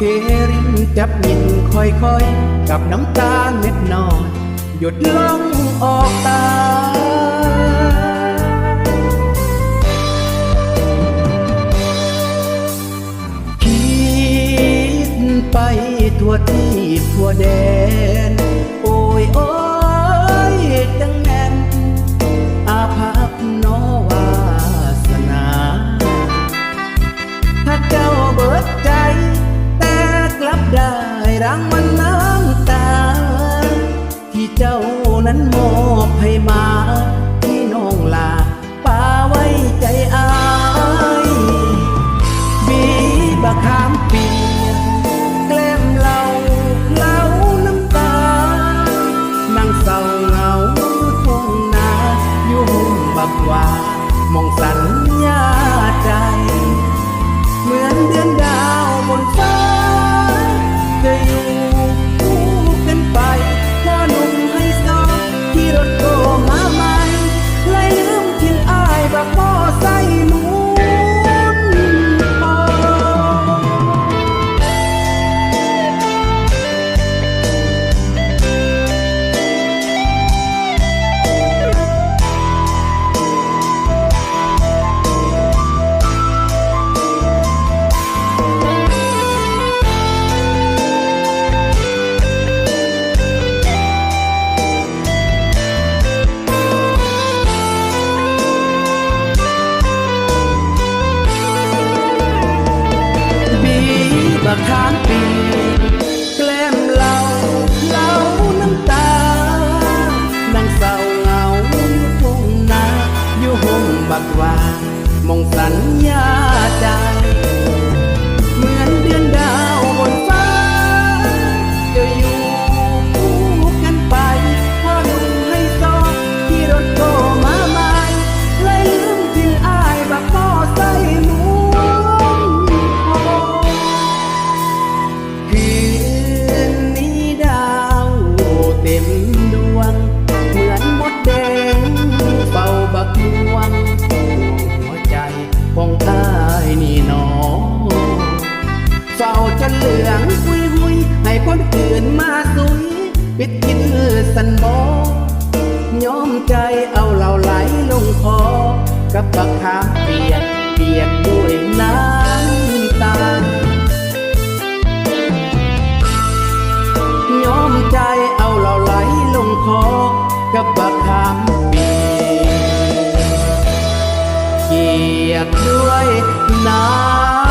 เทรินจับยินค่อยๆ กับน้ำตาเม็ดน้อยหยดลงออกตา คิดไปทั่วที่ทั่วแดน รังมันน้ำตา ที่เจ้านั้นมอบให้มาที่น้องลา ปิดกินสันบอยอมใจเอาเหล่าไหลลงคอ กับปักคาเปียกเปียกด้วยน้ำตาย้อมใจเอาเหล่าไหลลงคอ กับปักคาเปียกเปียกด้วยน้ำ